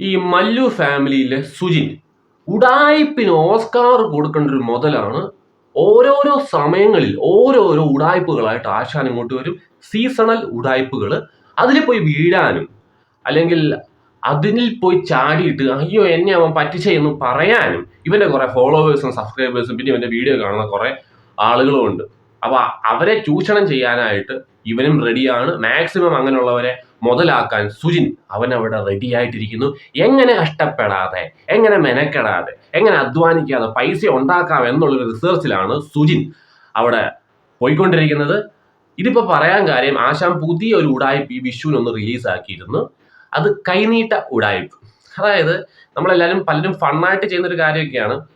ഈ മല്ലു ഫാമിലിയിലെ സുജിൻ ഉടായ്പിന് ഓസ്കാർ കൊടുക്കേണ്ട ഒരു മുതലാണ് ഓരോരോ സമയങ്ങളിൽ ഓരോരോ ഉടായ്പകളായിട്ട് ആശാൻ ഇങ്ങോട്ട് വരും. സീസണൽ ഉടായ്പകൾ അതിൽ പോയി വീഴാനും അല്ലെങ്കിൽ അതിനിൽ പോയി ചാടിയിട്ട് അയ്യോ എന്നെ അവൻ പറ്റിച്ചെന്ന് പറയാനും ഇവന്റെ കുറെ ഫോളോവേഴ്സും സബ്സ്ക്രൈബേഴ്സും പിന്നെ ഇവന്റെ വീഡിയോ കാണുന്ന കുറെ ആളുകളും ഉണ്ട് അപ്പൊ അവരെ ചൂഷണം ചെയ്യാനായിട്ട് ഇവനും റെഡിയാണ് മാക്സിമം അങ്ങനെയുള്ളവരെ മുതലാക്കാൻ സുജിൻ അവൻ അവിടെ റെഡി ആയിട്ടിരിക്കുന്നു. എങ്ങനെ കഷ്ടപ്പെടാതെ എങ്ങനെ മെനക്കെടാതെ എങ്ങനെ അധ്വാനിക്കാതെ പൈസ ഉണ്ടാക്കാം എന്നുള്ളൊരു റിസർച്ചിലാണ് സുജിൻ അവിടെ പോയിക്കൊണ്ടിരിക്കുന്നത്. ഇതിപ്പോൾ പറയാൻ കാര്യം ആശാം പുതിയ ഒരു ഉടായ്പ് ഈ വിഷുവിനൊന്ന് റിലീസാക്കിയിരുന്നു അത് കൈനീട്ട ഉടായ്പ്. അതായത് നമ്മളെല്ലാവരും പലരും ഫണ്ണായിട്ട് ചെയ്യുന്നൊരു കാര്യമൊക്കെയാണ്.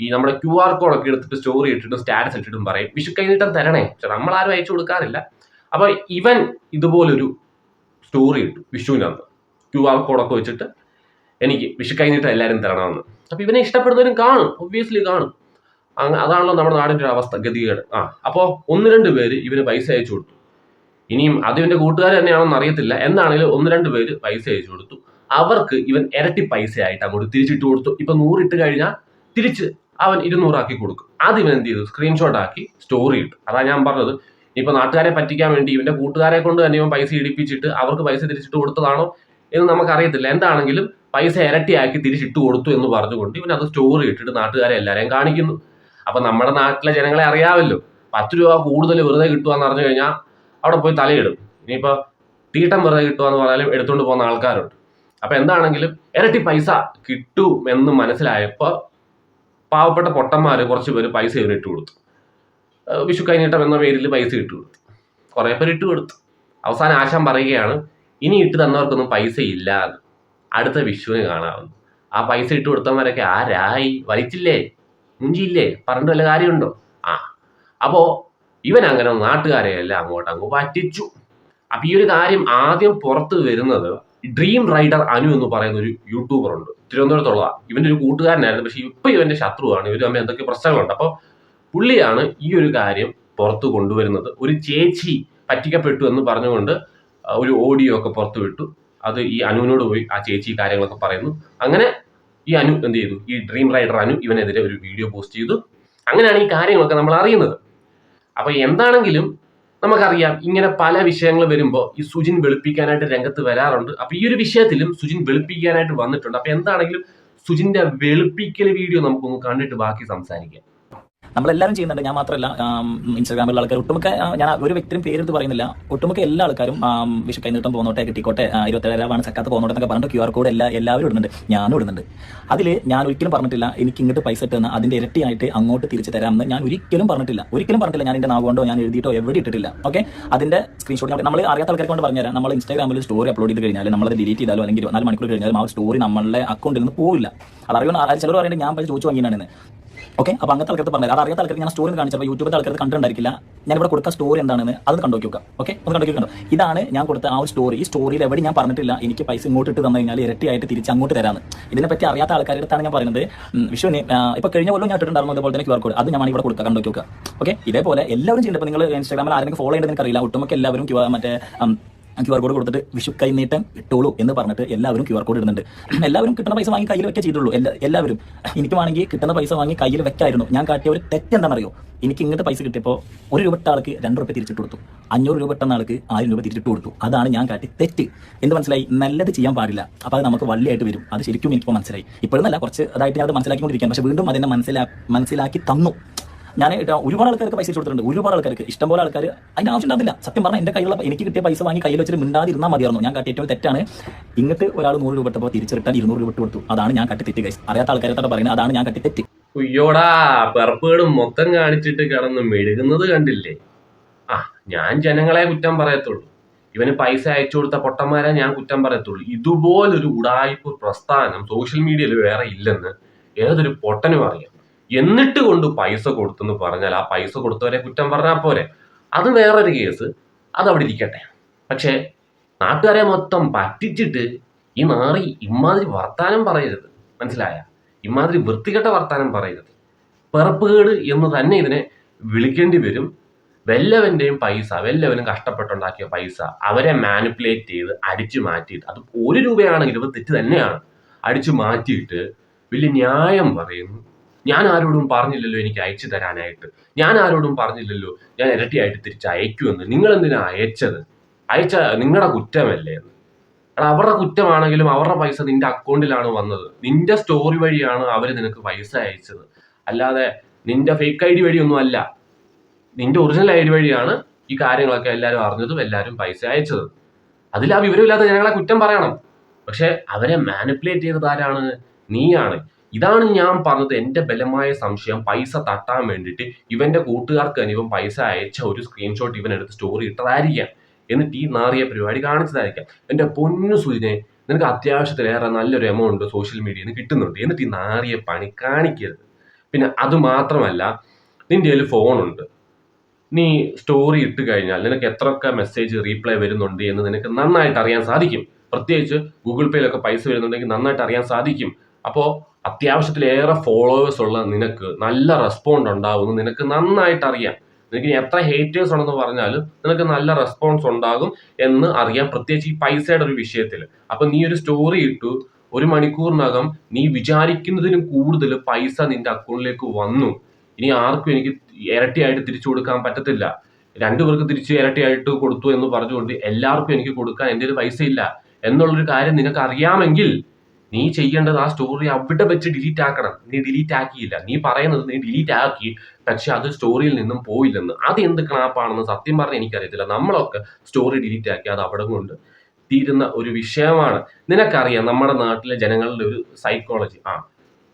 ഈ നമ്മുടെ ക്യു ആർ കോഡൊക്കെ എടുത്തിട്ട് സ്റ്റോറി ഇട്ടിട്ടും സ്റ്റാറ്റസ് ഇട്ടിട്ടും പറയും. വിഷു കൈനീട്ടം തരണേ. പക്ഷെ നമ്മളാരും അയച്ചു കൊടുക്കാറില്ല. അപ്പോൾ ഇവൻ ഇതുപോലൊരു സ്റ്റോറി ഇട്ടു വിഷുവിനന്ന് ക്യു ആർ കോഡൊക്കെ വെച്ചിട്ട് എനിക്ക് വിഷു കഴിഞ്ഞിട്ട് എല്ലാവരും തരണമെന്ന്. അപ്പോൾ ഇവനെ ഇഷ്ടപ്പെടുന്നവരും കാണും ഒബ്വിയസ്ലി കാണും. അതാണല്ലോ നമ്മുടെ നാടിന്റെ ഒരു അവസ്ഥ ഗതികേട്. ആ അപ്പോൾ ഒന്ന് രണ്ട് പേര് ഇവന് പൈസ അയച്ചു കൊടുത്തു. ഇനിയും അത് ഇവന്റെ കൂട്ടുകാർ തന്നെയാണെന്ന് അറിയത്തില്ല. എന്നാണെങ്കിലും ഒന്ന് രണ്ട് പേര് പൈസ അയച്ചു കൊടുത്തു. അവർക്ക് ഇവൻ ഇരട്ടി പൈസ ആയിട്ട് അങ്ങോട്ട് തിരിച്ചിട്ട് കൊടുത്തു. ഇപ്പം നൂറിട്ട് കഴിഞ്ഞാൽ തിരിച്ച് അവൻ ഇരുന്നൂറാക്കി കൊടുക്കും. അത് ഇവൻ എന്ത് ചെയ്തു? സ്ക്രീൻഷോട്ട് ആക്കി സ്റ്റോറി ഇട്ടു. അതാണ് ഞാൻ പറഞ്ഞത്. ഇപ്പൊ നാട്ടുകാരെ പറ്റിക്കാൻ വേണ്ടി ഇവന്റെ കൂട്ടുകാരെ കൊണ്ട് തന്നെ ഇവൻ പൈസ ഇടിപ്പിച്ചിട്ട് അവർക്ക് പൈസ തിരിച്ചിട്ട് കൊടുത്തതാണോ എന്ന് നമുക്കറിയത്തില്ല. എന്താണെങ്കിലും പൈസ ഇരട്ടിയാക്കി തിരിച്ചിട്ട് കൊടുത്തു എന്ന് പറഞ്ഞുകൊണ്ട് ഇവൻ അത് സ്റ്റോറി ഇട്ടിട്ട് നാട്ടുകാരെ എല്ലാവരെയും കാണിക്കുന്നു. അപ്പൊ നമ്മുടെ നാട്ടിലെ ജനങ്ങളെ അറിയാമല്ലോ. പത്ത് രൂപ കൂടുതൽ വെറുതെ കിട്ടുക പറഞ്ഞു കഴിഞ്ഞാൽ അവിടെ പോയി തലയിടും. ഇനിയിപ്പോ തീട്ടം വെറുതെ കിട്ടുക എന്ന് പറഞ്ഞാലും എടുത്തുകൊണ്ട് പോകുന്ന ആൾക്കാരുണ്ട്. അപ്പൊ എന്താണെങ്കിലും ഇരട്ടി പൈസ കിട്ടും എന്ന് മനസ്സിലായപ്പോ പാവപ്പെട്ട പൊട്ടന്മാര് കുറച്ച് പേര് പൈസ ഇവരിട്ട് കൊടുത്തു. വിഷു കൈനീട്ടം എന്ന പേരിൽ പൈസ ഇട്ട് കൊടുത്തു. കുറെ പേര് ഇട്ട് കൊടുത്തു. അവസാനം ആശാൻ പറയുകയാണ് ഇനി ഇട്ട് തന്നവർക്കൊന്നും പൈസ ഇല്ലാതെ അടുത്ത വിഷുവിന് കാണാമെന്ന്. ആ പൈസ ഇട്ട് കൊടുത്തവന്മാരൊക്കെ ആരായി? വലിച്ചില്ലേ മുഞ്ചിയില്ലേ പറഞ്ഞിട്ട് വല്ല കാര്യമുണ്ടോ? ആ. അപ്പോ ഇവൻ അങ്ങനെ നാട്ടുകാരെ എല്ലാം അങ്ങോട്ട് അങ്ങ് പറ്റിച്ചു. അപ്പൊ ഈ ഒരു കാര്യം ആദ്യം പുറത്ത് വരുന്നത് ഡ്രീം റൈഡർ അനു എന്ന് പറയുന്ന ഒരു യൂട്യൂബർ ഉണ്ട്. തിരുവനന്തപുരത്തുള്ള ഇവന്റെ ഒരു കൂട്ടുകാരനായിരുന്നു. പക്ഷെ ഇപ്പൊ ഇവന്റെ ശത്രുവാണ്. ഇവർ തമ്മിൽ എന്തൊക്കെ പ്രശ്നങ്ങളുണ്ട്. അപ്പോൾ പുള്ളിയാണ് ഈ ഒരു കാര്യം പുറത്തു കൊണ്ടുവരുന്നത്. ഒരു ചേച്ചി പറ്റിക്കപ്പെട്ടു എന്ന് പറഞ്ഞുകൊണ്ട് ഒരു ഓഡിയോ ഒക്കെ പുറത്തു വിട്ടു. അത് ഈ അനുവിനോട് പോയി ആ ചേച്ചി കാര്യങ്ങളൊക്കെ പറയുന്നു. അങ്ങനെ ഈ അനു എന്ത് ചെയ്തു? ഈ ഡ്രീം റൈഡർ അനു ഇവനെതിരെ ഒരു വീഡിയോ പോസ്റ്റ് ചെയ്തു. അങ്ങനെയാണ് ഈ കാര്യങ്ങളൊക്കെ നമ്മൾ അറിയുന്നത്. അപ്പൊ എന്താണെങ്കിലും നമുക്കറിയാം ഇങ്ങനെ പല വിഷയങ്ങൾ വരുമ്പോൾ ഈ സുജിൻ വെളുപ്പിക്കാനായിട്ട് രംഗത്ത് വരാറുണ്ട്. അപ്പൊ ഈ ഒരു വിഷയത്തിലും സുജിൻ വെളുപ്പിക്കാനായിട്ട് വന്നിട്ടുണ്ട്. അപ്പൊ എന്താണെങ്കിലും സുജിന്റെ വെളുപ്പിക്കൽ വീഡിയോ നമുക്കൊന്ന് കണ്ടിട്ട് ബാക്കി സംസാരിക്കാം. നമ്മളെല്ലാവരും ചെയ്യുന്നുണ്ട്. ഞാൻ മാത്രമല്ല ഇൻസ്റ്റാഗ്രാമിലുള്ള ആൾക്കാർ. ഒട്ടുമിക്ക ഞാൻ ഒരു വ്യക്തിയും പേരെടുത്ത് പറയുന്നില്ല. ഒട്ടുമിക്ക എല്ലാ ആൾക്കാരും വിഷു കൈനീട്ടം പോന്നോട്ടെ കിട്ടിക്കോട്ടെ ആ, ഇരുപത്തേഴാണ് സക്കാത്ത് പോന്നോട്ടെ എന്നൊക്കെ പറഞ്ഞിട്ട് ക്യു ആർ കോഡ് എല്ലാ എല്ലാവരും ഇടുന്നുണ്ട്. ഞാനും ഇടുന്നുണ്ട്. അതിൽ ഞാൻ ഒരിക്കലും പറഞ്ഞിട്ടില്ല എനിക്ക് ഇങ്ങോട്ട് പൈസ തന്ന അതിന്റെ ഇരട്ടിയായിട്ട് അങ്ങോട്ട് തിരിച്ച് തരാമെന്ന് ഞാൻ ഒരിക്കലും പറഞ്ഞിട്ടില്ല. ഒരിക്കലും പറഞ്ഞിട്ടില്ല ഞാൻ എന്റെ നാവുകൊണ്ടോ ഞാൻ എഴുതിയിട്ടോ എവിടെ ഇട്ടിട്ടില്ല. ഓക്കെ അതിന്റെ സ്ക്രീൻഷോട്ട് നമ്മൾ അറിയാത്ത ആൾക്കാർക്ക് കൊണ്ട് പറഞ്ഞുതരാം. നമ്മൾ ഇൻസ്റ്റാഗ്രാമിൽ സ്റ്റോറി അപ്ലോഡ് ചെയ്ത് കഴിഞ്ഞാൽ നമ്മളത് ഡിലീറ്റ് ചെയ്താലോ അല്ലെങ്കിൽ നാല് മണിക്കൂർ കഴിഞ്ഞാലും ആ സ്റ്റോറി നമ്മളുടെ അക്കൗണ്ടിൽ നിന്ന് പോവില്ല. അത് അറിയുന്ന ചിലർ പറയുന്നത് ഞാൻ പൈസ ചോദിച്ചു വാങ്ങിയാണ് ഓക്കെ അപ്പൊ അങ്ങനത്തെ ആൾക്കാർക്ക് പറഞ്ഞത് അത് അറിയാത്ത ആൾക്കാർക്ക് ഞാൻ സ്റ്റോറി കാണിച്ചപ്പോൾ യൂട്യൂബിൽ ആൾക്കാർക്ക് കണ്ടിട്ടുണ്ടായിരിക്കില്ല. ഞാൻ ഇവിടെ കൊടുത്ത സ്റ്റോറി എന്താണെന്ന് അത് കണ്ടു നോക്കുക. ഓക്കെ ഒന്ന് കണ്ടു നോക്കണ്ടോ ഇതാണ് ഞാൻ കൊടുത്ത ആ ഒരു സ്റ്റോറി ഈ സ്റ്റോറിയിൽ എവിടെ ഞാൻ പറഞ്ഞിട്ടില്ല. എനിക്ക് പൈസ ഇങ്ങോട്ട് ഇട്ട് തന്നു കഴിഞ്ഞാൽ ഇരട്ടിയായിട്ട് തിരിച്ച് അങ്ങോട്ട് തരാമെന്ന് ഇതിനെപ്പറ്റി അറിയാത്ത ആൾക്കാരുടെ അടുത്താണ് ഞാൻ പറയുന്നത്. വിഷുവിന് ഇപ്പൊ കഴിഞ്ഞ കൊല്ലം ഞാൻ ഇട്ടിട്ടുണ്ടായിരുന്നു അതുപോലെ തന്നെ ക്യു ആർ കോഡ് അത് ഞാൻ ഇവിടെ കൊടുക്കുക. കണ്ടു നോക്കുക ഓക്കെ ഇതേപോലെ എല്ലാവരും ചെയ്യുന്നത് നിങ്ങൾ ഇൻസ്റ്റാഗ്രാമിൽ ആരെങ്കിലും ഫോളോ ചെയ്യേണ്ടത് എനിക്കറിയില്ല ഒട്ടുമൊക്കെ എല്ലാവരും ക്യു മറ്റേ ക്യു ആർ കോഡ് കൊടുത്തിട്ട് വിഷു കൈനീട്ടം ഇട്ടോളൂ എന്ന് പറഞ്ഞിട്ട് എല്ലാവരും ക്യു ആർ കോഡ് ഇടുന്നുണ്ട്. എല്ലാവരും കിട്ടുന്ന പൈസ വാങ്ങി കയ്യിൽ വെക്കേ ചെയ്തുള്ളൂ. എല്ലാ എല്ലാവരും. എനിക്ക് വേണമെങ്കിൽ കിട്ടുന്ന പൈസ വാങ്ങി കയ്യിൽ വെക്കായിരുന്നു. ഞാൻ കാട്ടിയ ഒരു തെറ്റെന്താണെന്നറിയോ എനിക്ക് ഇങ്ങനത്തെ പൈസ കിട്ടിയപ്പോൾ ഒരു രൂപ ആൾക്ക് രണ്ട് രൂപ തിരിച്ചിട്ട് കൊടുത്തു. അഞ്ഞൂറ് രൂപ ഇട്ടുന്ന ആൾക്ക് ആയിരം രൂപ തിരിച്ചിട്ട് കൊടുത്തു. അതാണ് ഞാൻ കാട്ടി തെറ്റ്. എന്ത് മനസ്സിലായി? നല്ലത് ചെയ്യാൻ പാടില്ല. അപ്പോൾ അത് നമുക്ക് വള്ളിയായിട്ട് വരും. അത് ശരിക്കും എനിക്കിപ്പോൾ മനസ്സിലായി. ഇപ്പോഴൊന്നല്ല കുറച്ച് അതായിട്ട് ഞാൻ അത് മനസ്സിലാക്കിക്കൊണ്ടിരിക്കുകയാണ്. പക്ഷേ വീണ്ടും അതിനെ മനസ്സിലാ മനസ്സിലാക്കി തന്നു. ഞാൻ ഒരുപാട് ആൾക്കാർക്ക് പൈസ കൊടുത്തിട്ടുണ്ട്. ഒരുപാട് ആൾക്കാർക്ക്. ഇഷ്ടംപോലെ ആൾക്കാർ അതിന്റെ ആവശ്യം ഉണ്ടാവില്ല സത്യം പറഞ്ഞാൽ എന്റെ കയ്യിലുള്ള എനിക്ക് കിട്ടിയ പൈസ വാങ്ങി കയ്യിൽ വെച്ചിട്ട് മിണ്ടാതിരുന്നാൽ മതിയായിരുന്നു. ഞാൻ കാട്ടി ഏറ്റവും തെറ്റാണ് ഇങ്ങോട്ട് ഒരാൾ നൂറ് രൂപ ഇട്ടപ്പോൾ തിരിച്ചു റിട്ടാൻ ഇരുന്നൂറ് രൂപ കൊടുത്തു. അതാണ് ഞാൻ കട്ടി തെറ്റ് കൈസ് അറിയാത്ത ആൾക്കാരെ തന്നെ പറയുന്നത്. അതാണ് ഞാൻ കട്ടി തെറ്റ്. ഉയ്യോടാ പെർപ്പുകളും മൊത്തം കാണിച്ചിട്ട് കിടന്ന് മെഴുകുന്നത് കണ്ടില്ലേ? ആ ഞാൻ ജനങ്ങളെ കുറ്റം പറയത്തുള്ളൂ. ഇവന് പൈസ അയച്ചു കൊടുത്ത പൊട്ടന്മാരെ ഞാൻ കുറ്റം പറയത്തുള്ളൂ. ഇതുപോലൊരു ഉടായ്പ പ്രസ്ഥാനം സോഷ്യൽ മീഡിയയിൽ വേറെ ഇല്ലെന്ന് ഏതൊരു പൊട്ടനും അറിയാം. എന്നിട്ട് കൊണ്ട് പൈസ കൊടുത്തെന്ന് പറഞ്ഞാൽ ആ പൈസ കൊടുത്തവരെ കുറ്റം പറഞ്ഞാൽ പോരെ. അത് വേറൊരു കേസ്. അത് അവിടെ ഇരിക്കട്ടെ. പക്ഷേ നാട്ടുകാരെ മൊത്തം പറ്റിച്ചിട്ട് ഈ നാറി ഇമാതിരി വർത്താനം പറയരുത്. മനസ്സിലായ? ഇമാതിരി വൃത്തികെട്ട വർത്താനം പറയരുത്. പിറപ്പുകേട് എന്ന് തന്നെ ഇതിനെ വിളിക്കേണ്ടി വരും. വല്ലവന്റെയും പൈസ വല്ലവനും കഷ്ടപ്പെട്ടുണ്ടാക്കിയ പൈസ അവരെ മാനിപ്പുലേറ്റ് ചെയ്ത് അടിച്ചു മാറ്റിയിട്ട് അത് ഒരു രൂപയാണെങ്കിലും തെറ്റ് തന്നെയാണ്. അടിച്ചു മാറ്റിയിട്ട് വലിയ ന്യായം പറയുന്നു. ഞാൻ ആരോടും പറഞ്ഞില്ലല്ലോ എനിക്ക് അയച്ചു തരാനായിട്ട്. ഞാൻ ആരോടും പറഞ്ഞില്ലല്ലോ ഞാൻ ഇരട്ടിയായിട്ട് തിരിച്ച് അയക്കുമെന്ന്. നിങ്ങൾ എന്തിനാ അയച്ചത്? അയച്ച നിങ്ങളുടെ കുറ്റമല്ലേ എന്ന്. അവരുടെ കുറ്റമാണെങ്കിലും അവരുടെ പൈസ നിന്റെ അക്കൗണ്ടിലാണ് വന്നത്. നിന്റെ സ്റ്റോറി വഴിയാണ് അവർ നിനക്ക് പൈസ അയച്ചത്. അല്ലാതെ നിന്റെ ഫേക്ക് ഐ ഡി വഴിയൊന്നും അല്ല. നിന്റെ ഒറിജിനൽ ഐ ഡി വഴിയാണ് ഈ കാര്യങ്ങളൊക്കെ എല്ലാവരും അറിഞ്ഞതും എല്ലാവരും പൈസ അയച്ചത്. അതിൽ ആ വിവരമില്ലാത്ത ജനങ്ങളെ കുറ്റം പറയണം. പക്ഷെ അവരെ മാനിപ്പുലേറ്റ് ചെയ്തത് ആരാണ്? നീയാണ്. ഇതാണ് ഞാൻ പറഞ്ഞത് എന്റെ ബലമായ സംശയം. പൈസ തട്ടാൻ വേണ്ടിയിട്ട് ഇവന്റെ കൂട്ടുകാർക്ക് തന്നെ ഇവൻ പൈസ അയച്ച ഒരു സ്ക്രീൻഷോട്ട് ഇവൻ എടുത്ത് സ്റ്റോറി ഇട്ടതായിരിക്കാം. എന്നിട്ട് ഈ നാറിയ പരിപാടി കാണിച്ചതായിരിക്കാം. എന്റെ പൊന്നു സുജിനെ നിനക്ക് അത്യാവശ്യത്തിലേറെ നല്ലൊരു എമൗണ്ട് സോഷ്യൽ മീഡിയയിൽ നിന്ന് കിട്ടുന്നുണ്ട്. എന്നിട്ട് ഈ നാറിയ പണി കാണിക്കരുത്. പിന്നെ അത് മാത്രമല്ല നിന്റെ കയ്യിൽ ഫോണുണ്ട് നീ സ്റ്റോറി ഇട്ട് കഴിഞ്ഞാൽ നിനക്ക് എത്രയൊക്കെ മെസ്സേജ് റീപ്ലൈ വരുന്നുണ്ട് എന്ന് നിനക്ക് നന്നായിട്ട് അറിയാൻ സാധിക്കും. പ്രത്യേകിച്ച് ഗൂഗിൾ പേയിലൊക്കെ പൈസ വരുന്നുണ്ടെങ്കിൽ നന്നായിട്ട് അറിയാൻ സാധിക്കും. അപ്പോൾ അത്യാവശ്യത്തിലേറെ ഫോളോവേഴ്സ് ഉള്ള നിനക്ക് നല്ല റെസ്പോണ്ട് ഉണ്ടാവുമെന്ന് നിനക്ക് നന്നായിട്ട് അറിയാം. നിനക്ക് എത്ര ഹേറ്റേഴ്സ് ഉണ്ടെന്ന് പറഞ്ഞാലും നിനക്ക് നല്ല റെസ്പോൺസ് ഉണ്ടാകും എന്ന് അറിയാം. പ്രത്യേകിച്ച് ഈ പൈസയുടെ ഒരു വിഷയത്തിൽ. അപ്പം നീ ഒരു സ്റ്റോറി ഇട്ടു. ഒരു മണിക്കൂറിനകം നീ വിചാരിക്കുന്നതിലും കൂടുതൽ പൈസ നിന്റെ അക്കൗണ്ടിലേക്ക് വന്നു. ഇനി ആർക്കും എനിക്ക് ഇരട്ടിയായിട്ട് തിരിച്ചു കൊടുക്കാൻ പറ്റത്തില്ല. രണ്ടുപേർക്ക് തിരിച്ച് ഇരട്ടിയായിട്ട് കൊടുത്തു എന്ന് പറഞ്ഞുകൊണ്ട് എല്ലാവർക്കും എനിക്ക് കൊടുക്കാൻ എന്റെ പൈസ ഇല്ല എന്നുള്ളൊരു കാര്യം നിനക്ക് അറിയാമെങ്കിൽ നീ ചെയ്യേണ്ടത് ആ സ്റ്റോറി അവിടെ വെച്ച് ഡിലീറ്റ് ആക്കണം. നീ ഡിലീറ്റ് ആക്കിയില്ല. നീ പറയുന്നത് നീ ഡിലീറ്റ് ആക്കി. പക്ഷെ അത് സ്റ്റോറിയിൽ നിന്നും പോയില്ലെന്ന്. അത് എന്ത് ക്ലാപ്പാണെന്ന് സത്യം പറഞ്ഞ് എനിക്കറിയത്തില്ല. നമ്മളൊക്കെ സ്റ്റോറി ഡിലീറ്റ് ആക്കി അത് അവിടെ കൊണ്ട് തീരുന്ന ഒരു വിഷയമാണ്. നിനക്കറിയാം നമ്മുടെ നാട്ടിലെ ജനങ്ങളുടെ ഒരു സൈക്കോളജി ആ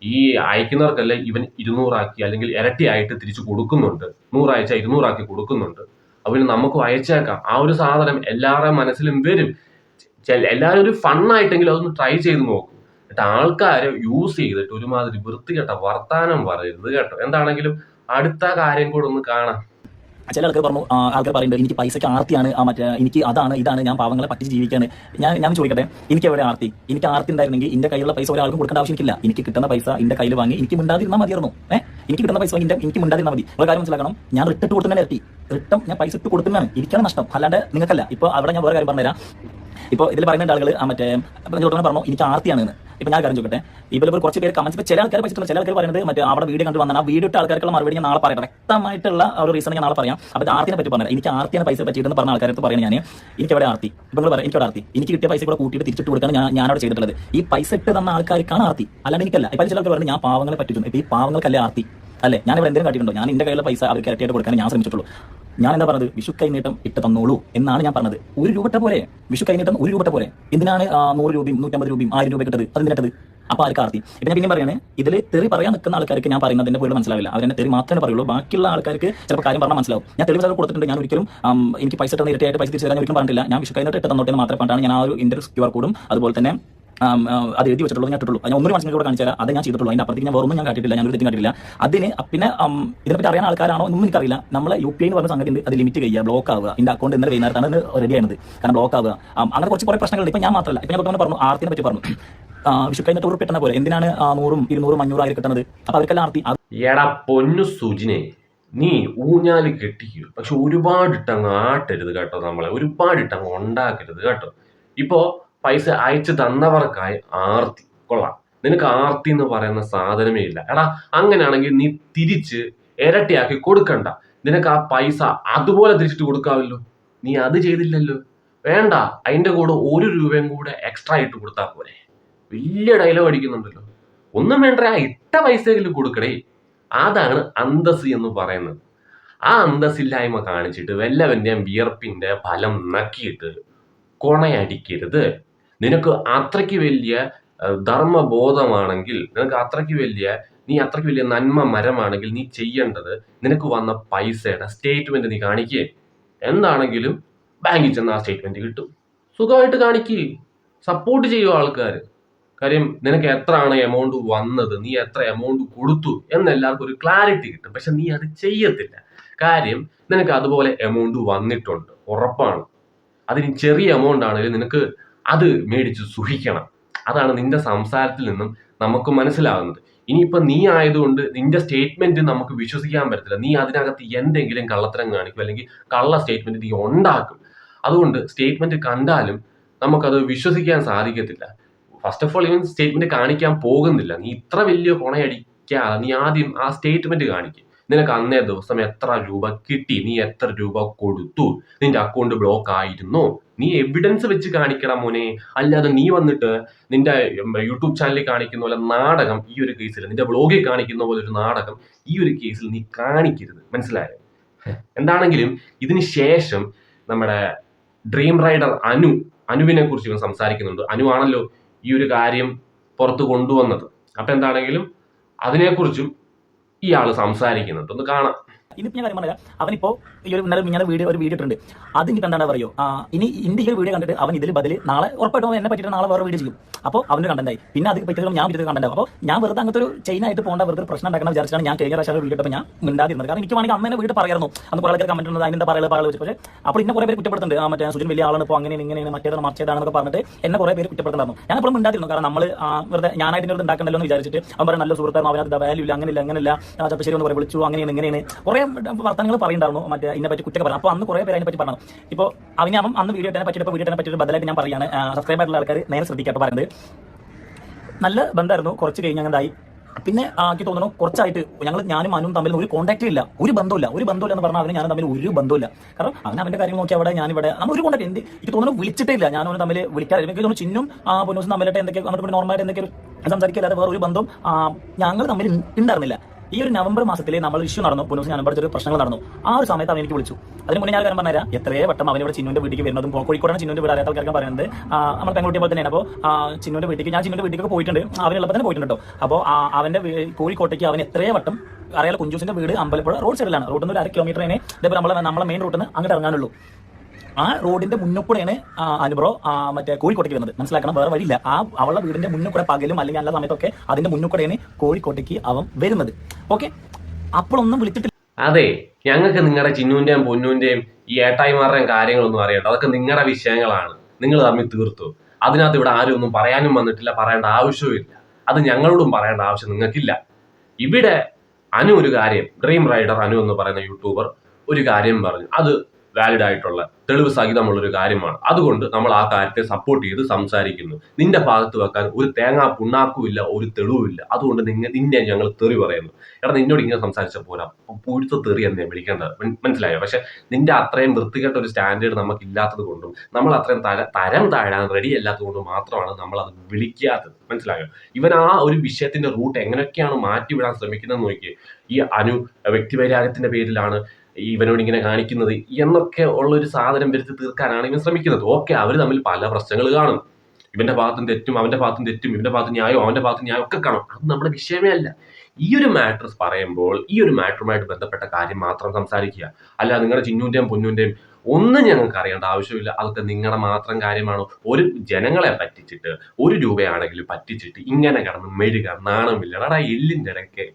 ഈ അയക്കുന്നവർക്കല്ല ഇവൻ ഇരുന്നൂറാക്കി അല്ലെങ്കിൽ ഇരട്ടിയായിട്ട് തിരിച്ചു കൊടുക്കുന്നുണ്ട്. നൂറാഴ്ച ഇരുന്നൂറാക്കി കൊടുക്കുന്നുണ്ട്. അവന് നമുക്ക് അയച്ചേക്കാം. ആ ഒരു സാധനം എല്ലാവരുടെ മനസ്സിലും വരും. എല്ലാവരും ഒരു ഫണ്ണായിട്ടെങ്കിലും അതൊന്ന് ട്രൈ ചെയ്ത് നോക്കും. എന്നിട്ട് ആൾക്കാരെ യൂസ് ചെയ്തിട്ട് ഒരുമാതിരി വൃത്തികെട്ട വർത്താനം പറയരുത് കേട്ടോ. എന്താണെങ്കിലും അടുത്ത കാര്യം കൂടെ ഒന്ന് കാണാം. ചില ആൾക്കാർ പറഞ്ഞു ആൾക്കാർ പറയുന്നുണ്ട് എനിക്ക് പൈസയ്ക്ക് ആർത്തിയാണ് ആ മറ്റേ എനിക്ക് അതാണ് ഇതാണ് ഞാൻ പാവങ്ങളെ പറ്റിച്ച് ജീവിക്കാണ്. ഞാൻ ഞാൻ ചോദിക്കട്ടെ എനിക്ക് എവിടെ ആർത്തി? എനിക്ക് ആർത്തി ഉണ്ടായിരുന്നെങ്കിൽ എന്റെ കയ്യിലുള്ള പൈസ ഒരാൾക്കും കൊടുക്കേണ്ട ആവശ്യമില്ല. എനിക്ക് കിട്ടുന്ന പൈസ എന്റെ കയ്യിൽ വാങ്ങി എനിക്ക് മിണ്ടാതിരുന്നാൽ മതിയായിരുന്നു. ഏഹ് എനിക്ക് കിട്ടുന്ന പൈസ എന്റെ- എനിക്ക് മിണ്ടാതിരുന്നാൽ മതി. ഒരു കാര്യം മനസ്സിലാക്കണം ഞാൻ റിട്ടിട്ട് കൊടുക്കുന്നതിനെ ഇരട്ടി റിട്ടം ഞാൻ പൈസ ഇട്ട് കൊടുക്കുന്നതാണ് ഇരിക്കണം നഷ്ടം. അല്ലാണ്ട് നിങ്ങൾക്കല്ല. ഇപ്പൊ അവിടെ ഞാൻ വേറെ കാര്യം പറഞ്ഞുതരാം. ഇപ്പോൾ ഇതിൽ പറയുന്ന ആളുകൾ മറ്റേ ഉടനെ പറഞ്ഞു എനിക്ക് ആർത്തിയാണ് ഇപ്പൊ ഞാൻ കാര്യം ചോദിക്കട്ടെ? ഇപ്പോൾ ഇപ്പോൾ കുറച്ച് പേര് കമന്റ്സ് ഇപ്പൊ ചില ആൾക്കാർ പറ്റിയിട്ടുള്ള ചില ആൾക്കാർ പറയുന്നത് മറ്റേ അവിടെ വീഡിയോ കണ്ടു വന്നാൽ ആ വീഡിയോ ഇട്ട ആൾക്കാർക്കുള്ള മറുപടി ഞാൻ നാളെ പറയാം വ്യക്തമായിട്ടുള്ള ഒരു റീസൺ ഞാൻ നാളെ പറയാം. അപ്പോൾ ആർത്തിനെ പറ്റി പറഞ്ഞത് എനിക്ക് ആർത്തിയാണ് പൈസ പറ്റിയിട്ടെന്ന് പറഞ്ഞ ആൾക്കാരത്ത് പറയുന്നത് ഞാൻ എനിക്ക് അവിടെ ആർത്തി. ഇപ്പൊ നിങ്ങൾ പറയാം എനിക്ക് അവിടെ ആർത്തി. എനിക്ക് കിട്ടിയ പൈസ കൂടെ കൂട്ടിയിട്ട് തിരിച്ചിട്ട് കൊടുക്കാൻ ഞാൻ അവിടെ ചെയ്തിട്ടുള്ളത്. ഈ പൈസ ഇട്ട് തന്ന ആൾക്കാർക്കാണ് ആർത്തി. അല്ലാണ്ട് എനിക്കല്ല. ഇപ്പൊ ചില ആൾക്കാർ പറഞ്ഞു ഞാൻ പാവങ്ങളെ പറ്റിയിട്ടുണ്ട് ഇപ്പൊ ഈ പാവങ്ങൾക്കല്ലേ ആർത്തി. അല്ലേ? ഞാൻ ഇവിടെ എന്തെങ്കിലും കാട്ടിയിട്ടുണ്ടോ? ഞാൻ എന്റെ കയ്യിലുള്ള പൈസ അവർക്ക് ഇരട്ടിയായിട്ട് കൊടുക്കാൻ ഞാൻ ശ്രമിച്ചിട്ടുള്ളൂ. ഞാൻ എന്താ പറഞ്ഞത്? വിഷു കൈനീട്ടം ഇട്ട് തന്നോളൂ എന്നാണ് ഞാൻ പറഞ്ഞത്. ഒരു രൂപത്തെ പോലെ. വിഷു കൈനീട്ടം ഒരു രൂപത്തെ പോലെ. എന്തിനാണ് നൂറ് രൂപയും നൂറ്റമ്പത് രൂപയും ആയിരം രൂപ കിട്ടത് അതിനിട്ടത് അപ്പൊ ആൾക്കാർ ആർത്തി? ഞാൻ പിന്നെ പറയണേ ഇതിൽ തെറി പറയാൻ നിൽക്കുന്ന ആൾക്കാർക്ക് ഞാൻ പറയുന്നത് എന്നെ പോലും മനസ്സിലാവില്ല. അവരെന്നെ തെറി മാത്രമേ പറയുള്ളൂ. ബാക്കിയുള്ള ആൾക്കാർക്ക് ചിലപ്പോൾ കാര്യം പറഞ്ഞാൽ മനസ്സിലാവും. ഞാൻ തെളിവ് ചിലപ്പോൾ കൊടുത്തിട്ടുണ്ട്. ഞാൻ ഒരിക്കലും എനിക്ക് പൈസ ഇട്ടുന്ന ഇരട്ടിയായിട്ട് പൈസ തിരിച്ചു തരാൻ ഒരിക്കലും പറഞ്ഞില്ല ഞാൻ വിഷു കൈനീട്ടം ഇട്ട് തന്നോട്ടെ എന്ന് മാത്രമേ പറഞ്ഞാണ് ഞാൻ ആ ഒരു ഇന്റർ ക്യു കോഡും അതുപോലെ തന്നെ അത് എഴുതി വെച്ചിട്ടുള്ളത് ഞാൻ ഇട്ടിട്ടുള്ളൂ. ഞാൻ ഒന്നും മനസ്സിലാക്കി കൂടെ കാണിച്ചു തരാം. അത് ഞാൻ ചെയ്തിട്ടുള്ളൂ. അതിന്റെ അപ്പുറത്തേക്ക് ഞാൻ വേറൊന്നും ഞാൻ കാട്ടിട്ടില്ല ഞാൻ ഒരു തെറ്റും കാട്ടിയില്ല അതിന് പിന്നെ ഇതിനെ ഇതിനെപ്പറ്റി അറിയാൻ ആൾക്കാരാണോ ഒന്നും എനിക്കറിയില്ല. നമ്മളെ യു പി ഐ എന്ന് പറഞ്ഞ സംഗതി അത് ലിമിറ്റ് ചെയ്യുക ബ്ലോക്ക് ആവുക. എന്റെ അക്കൗണ്ട് ഇന്നലെ വൈകുന്നേരത്താണ് റെഡി ആയത്. കാരണം ബ്ലോക്ക് ആവുക. അങ്ങനെ കുറച്ച് കുറെ പ്രശ്നങ്ങളുണ്ട്. ഇപ്പൊ ഞാൻ മാത്രമല്ല. ഇപ്പൊ ഞാൻ പറഞ്ഞു ആർത്തിനെ പറ്റി പറഞ്ഞു. വിഷു കഴിഞ്ഞ ടൂർ കിട്ടുന്ന പോലെ എന്തിനാണ് നൂറും ഇരുന്നൂറും അഞ്ഞൂറും ആയിരം കിട്ടുന്നത്? അപ്പൊ അവർക്കെല്ലാം ആർത്തി എടാ പൊന്നു സുജിനെ നീ ഊഞ്ഞാൽ കെട്ടിക്കൂ. പക്ഷെ ഒരുപാട് ഇട്ടങ്ങ് ആട്ടരുത് കേട്ടോ നമ്മളെ. ഒരുപാട് ഇട്ടങ്ങ് ഉണ്ടാക്കരുത് കേട്ടോ. ഇപ്പോ പൈസ അയച്ചു തന്നവർക്കായി ആർത്തി. കൊള്ളാം. നിനക്ക് ആർത്തി എന്ന് പറയുന്ന സാധനമേ ഇല്ല. എടാ അങ്ങനെയാണെങ്കിൽ നീ തിരിച്ച് ഇരട്ടിയാക്കി കൊടുക്കണ്ട. നിനക്ക് ആ പൈസ അതുപോലെ തിരിച്ചിട്ട് കൊടുക്കാമല്ലോ. നീ അത് ചെയ്തില്ലല്ലോ. വേണ്ട അതിന്റെ കൂടെ ഒരു രൂപയും കൂടെ എക്സ്ട്രാ ഇട്ട് കൊടുത്താൽ പോരെ. വലിയ ഡയലോഗ് അടിക്കുന്നുണ്ടല്ലോ. ഒന്നും വേണ്ട ആ ഇട്ട പൈസയെങ്കിലും കൊടുക്കണേ അതാണ് അന്തസ് എന്ന് പറയുന്നത്. ആ അന്തസ്സില്ലായ്മ കാണിച്ചിട്ട് വല്ലവന്റെയും വിയർപ്പിന്റെ ഫലം നക്കിയിട്ട് കൊണയടിക്കരുത്. നിനക്ക് അത്രയ്ക്ക് വലിയ ധർമ്മബോധമാണെങ്കിൽ നിനക്ക് അത്രയ്ക്ക് വലിയ നീ അത്രയ്ക്ക് വലിയ നന്മ മരമാണെങ്കിൽ നീ ചെയ്യേണ്ടത് നിനക്ക് വന്ന പൈസയുടെ സ്റ്റേറ്റ്മെന്റ് നീ കാണിക്കേ. എന്താണെങ്കിലും ബാങ്കിൽ ചെന്ന് ആ സ്റ്റേറ്റ്മെന്റ് കിട്ടും. സുഖമായിട്ട് കാണിക്കുക സപ്പോർട്ട് ചെയ്യുക ആൾക്കാർ കാര്യം നിനക്ക് എത്രയാണ് എമൗണ്ട് വന്നത് നീ എത്ര എമൗണ്ട് കൊടുത്തു എന്ന് എല്ലാവർക്കും ഒരു ക്ലാരിറ്റി കിട്ടും. പക്ഷെ നീ അത് ചെയ്യത്തില്ല. കാര്യം നിനക്ക് അതുപോലെ എമൗണ്ട് വന്നിട്ടുണ്ട്. ഉറപ്പാണ്. അതിന് ചെറിയ എമൗണ്ട് ആണെങ്കിലും നിനക്ക് അത് മേടിച്ച് സുഖിക്കണം അതാണ് നിന്റെ സംസാരത്തിൽ നിന്നും നമുക്ക് മനസ്സിലാകുന്നത്. ഇനിയിപ്പോൾ നീ ആയതുകൊണ്ട് നിന്റെ സ്റ്റേറ്റ്മെന്റ് നമുക്ക് വിശ്വസിക്കാൻ പറ്റത്തില്ല. നീ അതിനകത്ത് എന്തെങ്കിലും കള്ളത്തരം കാണിക്കും അല്ലെങ്കിൽ കള്ള സ്റ്റേറ്റ്മെന്റ് നീ ഉണ്ടാക്കും. അതുകൊണ്ട് സ്റ്റേറ്റ്മെന്റ് കണ്ടാലും നമുക്കത് വിശ്വസിക്കാൻ സാധിക്കത്തില്ല. ഫസ്റ്റ് ഓഫ് ഓൾ ഇവൻ സ്റ്റേറ്റ്മെന്റ് കാണിക്കാൻ പോകുന്നില്ല. നീ ഇത്ര വലിയ കൊണയടിക്കാതെ നീ ആദ്യം ആ സ്റ്റേറ്റ്മെന്റ് കാണിക്കും. നിനക്ക് അന്നേ ദിവസം എത്ര രൂപ കിട്ടി? നീ എത്ര രൂപ കൊടുത്തു? നിന്റെ അക്കൗണ്ട് ബ്ലോക്ക് ആയിരുന്നു. നീ എവിഡൻസ് വെച്ച് കാണിക്കണം മോനെ. അല്ലാതെ നീ വന്നിട്ട് നിന്റെ യൂട്യൂബ് ചാനലിൽ കാണിക്കുന്ന പോലെ നാടകം ഈ ഒരു കേസിൽ നിന്റെ ബ്ലോഗിൽ കാണിക്കുന്ന പോലെ ഒരു നാടകം ഈ ഒരു കേസിൽ നീ കാണിക്കരുത്. മനസ്സിലായോ? എന്താണെങ്കിലും ഇതിന് ശേഷം നമ്മുടെ ഡ്രീം റൈഡർ അനു അനുവിനെ കുറിച്ച് ഇവൻ സംസാരിക്കുന്നുണ്ട്. അനു ആണല്ലോ ഈ ഒരു കാര്യം പുറത്ത് കൊണ്ടുവന്നത്. അപ്പൊ എന്താണെങ്കിലും അതിനെക്കുറിച്ചും ഇയാൾ സംസാരിക്കുന്നത് ഒന്ന് കാണാം. ഇനിയിപ്പോ ഞാൻ കാര്യം പറയാം അവനിപ്പോ ഈ ഒരു ഇന്നലെ ഇങ്ങനെ വീഡിയോ ഒരു വീഡിയോ ഇട്ടുണ്ട് അത് ഇനിയിപ്പോ എന്താണ് ആ, ഇനി ഇന്ത്യ ഒരു വീഡിയോ കണ്ടിട്ട് അവൻ ഇതിൽ ബദൽ നാളെ ഉറപ്പായിട്ടും എന്നെ പറ്റിയിട്ട് നാളെ വേറെ വീഡിയോ ചെയ്യും. അപ്പോൾ അവന് കണ്ടന്റായി പിന്നെ അത് പറ്റിയതും ഞാൻ വീഡിയോ കണ്ടന്റ് അപ്പോൾ ഞാൻ വെറുതെ അങ്ങനത്തെ ഒരു ചെയിൻ ആയിട്ട് പോകേണ്ട വെറുതെ പ്രശ്നം ഉണ്ടാക്കണം വിചാരിച്ചാണ് ഞാൻ കഴിഞ്ഞ പ്രാവശ്യം വീഡിയോ ഞാൻ മിണ്ടാതിരുന്നത്. കാരണം എനിക്ക് വേണമെങ്കിൽ അമ്മേനെ വീട്ടിൽ പറയായിരുന്നു. അന്ന് പല ആൾക്കാർ കമന്റ് ഉണ്ട് അതിന്റെ പറയുക പറയുക വെച്ച്. പക്ഷേ അപ്പോൾ ഇന്നെ കുറെ പേര് കുറ്റപ്പെടുത്തുന്നുണ്ട്. ആ മറ്റേ സുജിൻ വലിയ ആളാണ് ഇപ്പോൾ അങ്ങനെയാണ് ഇങ്ങനെയാണ് മറ്റേതാണ് മറിച്ചേതാണെന്നൊക്കെ പറഞ്ഞിട്ട് എന്നെ കുറെ പേര് കുറ്റപ്പെടുത്തുന്നുണ്ടായിരുന്നു. ഞാൻ അപ്പോൾ മിണ്ടാതിരുന്നു. കാരണം നമ്മൾ വെറുതെ ഞാനായിട്ട് ഇതിനകത്ത് ഉണ്ടാക്കണ്ടല്ലോ എന്ന് വിചാരിച്ചിട്ട് അവൻ പറഞ്ഞ നല്ല സുഹൃത്തായിരുന്നു അവനത് വാല്യൂ ഇല്ല അങ്ങനെയില്ല അങ്ങനെയില്ല. ചപ്പശ്ശേരി ശരി ഒന്ന് പറയും വിളിച്ചു അങ്ങനെയാണ് ഇങ്ങനെയാണ്. കുറെ വർത്തമാനങ്ങൾ പറയുന്നുണ്ടായിരുന്നു. മറ്റേ ഇതിനെ പറ്റി കുറ്റൊക്കെ പറഞ്ഞു. അപ്പോൾ അന്ന് കുറെ പേര് അതിനെ പറ്റി പറഞ്ഞു. ഇപ്പോൾ അവനെ അവൻ അന്ന് വീഡിയോ ഇട്ടതിനെ പറ്റിയിട്ട് വീഡിയോ ഇട്ടതിനെ പറ്റിയിട്ട് ബദലായിട്ട് ഞാൻ പറയാണ്. സബ്സ്ക്രൈബ് ആയിട്ടുള്ള ആൾക്കാർ നേരെ ശ്രദ്ധിക്കാട്ടോ പറയുന്നത്. നല്ല ബന്ധമായിരുന്നു. കുറച്ച് കഴിഞ്ഞ് അങ്ങനെയായി പിന്നെ ആക്കി തോന്നുന്നു കുറച്ചായിട്ട് ഞങ്ങൾ ഞാനും അനുവും തമ്മിൽ ഒരു കോൺടാക്റ്റും ഇല്ല. ഒരു ബന്ധമില്ല ഒരു ബന്ധമില്ല എന്ന് പറഞ്ഞാൽ അവന് ഞാനും തമ്മിൽ ഒരു ബന്ധമില്ല കാരണം അവൻ അവന്റെ കാര്യം നോക്കി അവിടെ ഞാനിവിടെ. നമ്മൾ ഒരു കോൺടാക്ട് എന്ത്? എനിക്ക് തോന്നുന്നു വിളിച്ചിട്ടില്ല ഇല്ല. ഞാനും തമ്മിൽ വിളിക്കാറില്ല. എനിക്ക് തോന്നുന്നു ചിന്നും പൊന്നൂസും തമ്മിലായിട്ട് എന്തൊക്കെ അങ്ങോട്ട് നോർമലായിട്ട് എന്തൊക്കെ സംസാരിക്കില്ലാതെ വേറെ ഒരു ബന്ധം ഞങ്ങൾ തമ്മിൽ ഉണ്ടായിരുന്നില്ല ഈ ഒരു നവംബർ മാസത്തിൽ നമ്മൾ ഇഷ്യൂ നടന്നു. പൊന്നൂസ് ഞാൻ പഠിച്ചൊരു പ്രശ്നങ്ങൾ നടന്നു. ആ ഒരു സമയത്ത് അവൻ എനിക്ക് വിളിച്ചു. അതിന് മുന്നേ ഞാൻ കാര്യം പറഞ്ഞുതരാം. എത്രയേ വട്ടം അവൻ ഇവിടെ ചിന്നുവിന്റെ വീട്ടിലേക്ക് വരുന്നതും കോഴിക്കോടാണ് ചിന്നുവിന്റെ വീട് അറിയാത്ത ആൾക്കാർക്ക് പറയുന്നത്. നമ്മൾ പെൺകുട്ടിയെ പോലെ തന്നെയാണ്. അപ്പോൾ ചിന്നുവിന്റെ വീട്ടിലേക്ക് ഞാൻ ചിന്നുവിന്റെ വീട്ടിലേക്ക് പോയിട്ടുണ്ട്. അവനുള്ളപ്പോൾ തന്നെ പോയിട്ടുണ്ട് അപ്പോൾ അവന്റെ കോഴിക്കോട്ടേക്ക് അവൻ എത്രയേ വട്ടം അറിയാലോ കുഞ്ചൂസിന്റെ വീട് അമ്പലപ്പുഴ റോഡ് സൈഡിലാണ്. റോഡിൽ നിന്ന് ഒരു അര കിലോമീറ്റർ തന്നെ ഇതേപോലെ നമ്മളെ നമ്മളെ മെയിൻ റൂട്ടിൽ നിന്ന് അങ്ങോട്ട് ഇറങ്ങാനുള്ളൂ. ആ റോഡിന്റെ മുന്നിൽ കൂടെയാണ് ആ, അനുബ്രോ മറ്റേ കോഴിക്കോട്ടേക്ക് വരുന്നത്. മനസ്സിലാക്കണം വേറെ വഴിയില്ല. ആ അവളുടെ വീടിന്റെ മുന്നിൽ കൂടെ പകലും അല്ലെങ്കിൽ അല്ല സമയത്തൊക്കെ അതിന്റെ മുന്നിൽ കൂടെയാണ് കോഴിക്കോട്ടേക്ക് അവൻ വരുന്നത്. ഓക്കെ അപ്പോഴൊന്നും വിളിച്ചിട്ടില്ല. അതെ ഞങ്ങൾക്ക് നിങ്ങളുടെ ചിന്നുവിന്റെയും പൊന്നുവിന്റെയും ഈ ഏട്ടായിമാരുടെയും കാര്യങ്ങളൊന്നും അറിയട്ടെ അതൊക്കെ നിങ്ങളുടെ വിഷയങ്ങളാണ്. നിങ്ങൾ തമ്മിൽ തീർത്തു. അതിനകത്ത് ഇവിടെ ആരും ഒന്നും പറയാനും വന്നിട്ടില്ല പറയേണ്ട ആവശ്യവുമില്ല അത് ഞങ്ങളോടും പറയേണ്ട ആവശ്യം നിങ്ങൾക്കില്ല. ഇവിടെ അനു ഒരു കാര്യം ഡ്രീം റൈഡർ അനു എന്ന് പറയുന്ന യൂട്യൂബർ ഒരു കാര്യം പറഞ്ഞു. അത് വാലിഡ് ആയിട്ടുള്ള തെളിവ് സഹിതമുള്ള ഒരു കാര്യമാണ്. അതുകൊണ്ട് നമ്മൾ ആ കാര്യത്തെ സപ്പോർട്ട് ചെയ്ത് സംസാരിക്കുന്നു. നിന്റെ ഭാഗത്ത് വെക്കാൻ ഒരു തേങ്ങാ പുണ്ണാക്കും ഇല്ല ഒരു തെളിവുമില്ല അതുകൊണ്ട് നിങ്ങൾ നിന്നെ ഞങ്ങൾ തെറി പറയുന്നു. എടാ നിന്നോട് ഇങ്ങനെ സംസാരിച്ച പോരാ. പൂഴ്ത്ത തെറി എന്നെ വിളിക്കേണ്ടത്? മനസ്സിലായോ? പക്ഷെ നിന്റെ അത്രയും വൃത്തികെട്ട ഒരു സ്റ്റാൻഡേർഡ് നമുക്ക് ഇല്ലാത്തത് കൊണ്ടും നമ്മൾ അത്രയും തര തരം താഴാൻ റെഡി അല്ലാത്തത് കൊണ്ടും മാത്രമാണ് നമ്മൾ അത് വിളിക്കാത്തത്. മനസ്സിലായോ? ഇവൻ ആ ഒരു വിഷയത്തിന്റെ റൂട്ട് എങ്ങനെയൊക്കെയാണ് മാറ്റി വിടാൻ ശ്രമിക്കുന്നത് നോക്കി ഈ അനു വ്യക്തിവൈരാഗ്യത്തിന്റെ പേരിലാണ് ഇവനോട് ഇങ്ങനെ കാണിക്കുന്നത് എന്നൊക്കെ ഉള്ള ഒരു സാധനം വരുത്തി തീർക്കാനാണ് ഇവൻ ശ്രമിക്കുന്നത്. ഓക്കെ അവർ തമ്മിൽ പല പ്രശ്നങ്ങൾ കാണും. ഇവന്റെ ഭാഗത്തും തെറ്റും അവന്റെ ഭാഗത്തും തെറ്റും ഇവന്റെ ഭാഗത്ത് ന്യായവും അവന്റെ ഭാഗത്ത് ന്യായം ഒക്കെ കാണും. അത് നമ്മുടെ വിഷയമേ അല്ല. ഈ ഒരു മാറ്റർസ് പറയുമ്പോൾ ഈ ഒരു മാറ്ററുമായിട്ട് ബന്ധപ്പെട്ട കാര്യം മാത്രം സംസാരിക്കുക. അല്ല നിങ്ങളുടെ ചിന്നുവിന്റെയും പൊന്നുവിന്റെയും ഒന്നും ഞങ്ങൾക്ക് അറിയേണ്ട ആവശ്യമില്ല. അതൊക്കെ നിങ്ങളുടെ മാത്രം കാര്യമാണ്? ഒരു ജനങ്ങളെ പറ്റിച്ചിട്ട് ഒരു രൂപയാണെങ്കിലും പറ്റിച്ചിട്ട് ഇങ്ങനെ കിടന്ന് മെഴുക നാണമില്ലടാ എല്ലിന്റെ ഇടയ്ക്ക്.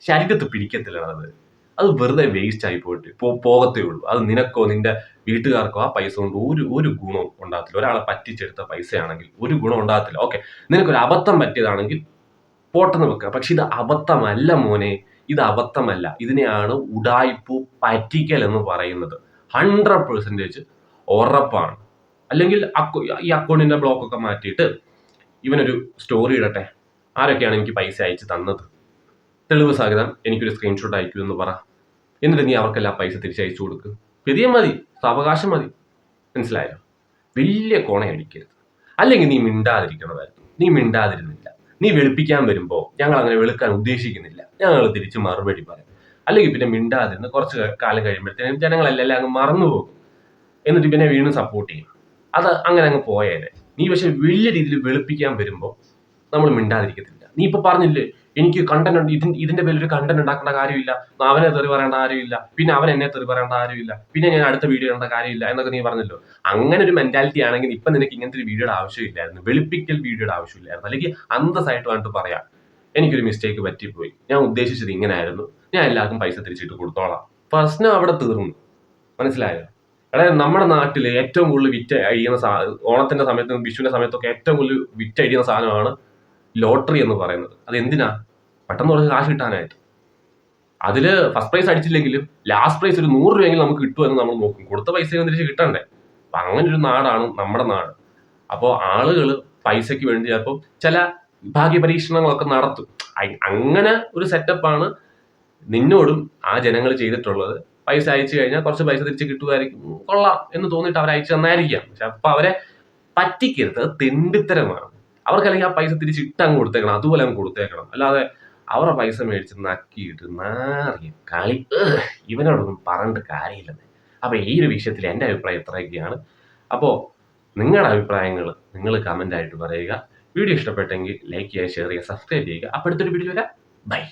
ശരീരത്ത് പിടിക്കത്തില്ലടാ അത്. അത് വെറുതെ വേസ്റ്റ് ആയി പോയിട്ട് പോ പോകത്തേ ഉള്ളൂ. അത് നിനക്കോ നിന്റെ വീട്ടുകാർക്കോ ആ പൈസ കൊണ്ട് ഒരു ഒരു ഗുണവും ഉണ്ടാകത്തില്ല. ഒരാളെ പറ്റിച്ചെടുത്ത പൈസയാണെങ്കിൽ ഒരു ഗുണം ഉണ്ടാകത്തില്ല. ഓക്കെ നിനക്കൊരു അബദ്ധം പറ്റിയതാണെങ്കിൽ പോട്ടെന്ന് വെക്കുക. പക്ഷെ ഇത് അബദ്ധമല്ല മോനെ. ഇത് അബദ്ധമല്ല. ഇതിനെയാണ് ഉടായ്പ പറ്റിക്കൽ എന്ന് പറയുന്നത്. ഹൺഡ്രഡ് പെർസെന്റേജ് ഉറപ്പാണ്. അല്ലെങ്കിൽ ഈ അക്കൗണ്ടിന്റെ ബ്ലോക്കൊക്കെ മാറ്റിയിട്ട് ഇവനൊരു സ്റ്റോറി ഇടട്ടെ. ആരൊക്കെയാണ് എനിക്ക് പൈസ അയച്ച് തന്നത്? തെളിവ് സഹിതം എനിക്കൊരു സ്ക്രീൻഷോട്ട് അയക്കൂ എന്ന് പറ. എന്നിട്ട് നീ അവർക്കെല്ലാം പൈസ തിരിച്ചയച്ചു കൊടുക്കുക പെരിയ മതി. സാവകാശം മതി. മനസ്സിലായോ? വലിയ കോണയടിക്കരുത്. അല്ലെങ്കിൽ നീ മിണ്ടാതിരിക്കണമായിരുന്നു. നീ മിണ്ടാതിരുന്നില്ല. നീ വെളുപ്പിക്കാൻ വരുമ്പോൾ ഞങ്ങൾ അങ്ങനെ വെളുക്കാൻ ഉദ്ദേശിക്കുന്നില്ല. ഞങ്ങൾ തിരിച്ച് മറുപടി പറയും. അല്ലെങ്കിൽ പിന്നെ മിണ്ടാതിരുന്ന് കുറച്ച് കാലം കഴിയുമ്പോഴത്തേനും ജനങ്ങളെല്ലാം അങ്ങ് മറന്നു പോകും. എന്നിട്ട് പിന്നെ വീണ്ടും സപ്പോർട്ട് ചെയ്യും. അത് അങ്ങനെ അങ്ങ് പോയേനെ. നീ പക്ഷെ വലിയ രീതിയിൽ വെളുപ്പിക്കാൻ വരുമ്പോൾ നമ്മൾ മിണ്ടാതിരിക്കത്തില്ല. നീ ഇപ്പൊ പറഞ്ഞില്ലേ എനിക്ക് കണ്ടന്റ് ഉണ്ട് ഇതിന്റെ ഇതിന്റെ പേരിൽ കണ്ടന്റ് ഉണ്ടാക്കേണ്ട കാര്യമില്ല. അവനെ തെറി പറയേണ്ട കാര്യമില്ല. പിന്നെ അവൻ എന്നെ തെറി പറയേണ്ട കാര്യമില്ല. പിന്നെ ഞാൻ അടുത്ത വീഡിയോ ഇടേണ്ട കാര്യമില്ല എന്നൊക്കെ നീ പറഞ്ഞല്ലോ. അങ്ങനെ ഒരു മെന്റാലിറ്റി ആണെങ്കിൽ ഇപ്പൊ നിനക്ക് ഇങ്ങനത്തെ ഒരു വീഡിയോയുടെ ആവശ്യമില്ലായിരുന്നു. വെളുപ്പിക്കൽ വീഡിയോയുടെ ആവശ്യമില്ലായിരുന്നു. അല്ലെങ്കിൽ അന്തസ്സായിട്ട് വേണ്ടിട്ട് പറയാം. എനിക്കൊരു മിസ്റ്റേക്ക് പറ്റിപ്പോയി. ഞാൻ ഉദ്ദേശിച്ചത് ഇങ്ങനെ ആയിരുന്നു ഞാൻ എല്ലാവർക്കും പൈസ തിരിച്ചിട്ട് കൊടുത്തോളാം. പ്രശ്നം അവിടെ തീർന്നു. മനസ്സിലായോ? അതായത് നമ്മുടെ നാട്ടിൽ ഏറ്റവും കൂടുതൽ വിറ്റ് അഴിയുന്ന സാ ഓണത്തിന്റെ സമയത്തും വിഷുവിന്റെ സമയത്തൊക്കെ ഏറ്റവും കൂടുതൽ വിറ്റ് അഴിയുന്ന സാധനമാണ് ലോട്ടറി എന്ന് പറയുന്നത്. അത് എന്തിനാ പെട്ടെന്ന് കുറച്ച് കാശ് കിട്ടാനായിട്ട്. അതിൽ ഫസ്റ്റ് പ്രൈസ് അടിച്ചില്ലെങ്കിലും ലാസ്റ്റ് പ്രൈസ് ഒരു നൂറ് രൂപയെങ്കിലും നമുക്ക് കിട്ടുമെന്ന് നമ്മൾ നോക്കും. കൊടുത്ത പൈസ തിരിച്ച് കിട്ടണ്ടേ? അപ്പം അങ്ങനെ ഒരു നാടാണ് നമ്മുടെ നാട്. അപ്പോൾ ആളുകൾ പൈസയ്ക്ക് വേണ്ടി ചിലപ്പോൾ ചില ഭാഗ്യ പരീക്ഷണങ്ങളൊക്കെ നടത്തും. അങ്ങനെ ഒരു സെറ്റപ്പാണ് നിന്നോടും ആ ജനങ്ങൾ ചെയ്തിട്ടുള്ളത്. പൈസ അയച്ചു കഴിഞ്ഞാൽ കുറച്ച് പൈസ തിരിച്ച് കിട്ടുമായിരിക്കും. കൊള്ളാം എന്ന് തോന്നിയിട്ട് അവർ അയച്ചു തന്നായിരിക്കാം. പക്ഷെ അപ്പൊ അവരെ പറ്റിക്കരുത്. അത് തെണ്ടിത്തരമാണ്. അവർക്കല്ലെങ്കിൽ ആ പൈസ തിരിച്ച് ഇട്ടങ്ങ് കൊടുത്തേക്കണം അതുപോലെ അങ്ങ് കൊടുത്തേക്കണം. അല്ലാതെ അവരുടെ പൈസ മേടിച്ച് നക്കിയിട്ട് നാറിയ കളി ഇവനോടൊന്നും പറഞ്ഞിട്ട് കാര്യമില്ലെന്ന് അപ്പൊ ഈ ഒരു വിഷയത്തിൽ എന്റെ അഭിപ്രായം ഇത്രയൊക്കെയാണ്. അപ്പോൾ നിങ്ങളുടെ അഭിപ്രായങ്ങൾ നിങ്ങൾ കമന്റ് ആയിട്ട് പറയുക. വീഡിയോ ഇഷ്ടപ്പെട്ടെങ്കിൽ ലൈക്ക് ചെയ്യുക ഷെയർ ചെയ്യുക സബ്സ്ക്രൈബ് ചെയ്യുക. അപ്പോൾ അടുത്തൊരു വീഡിയോ വരാം. ബൈ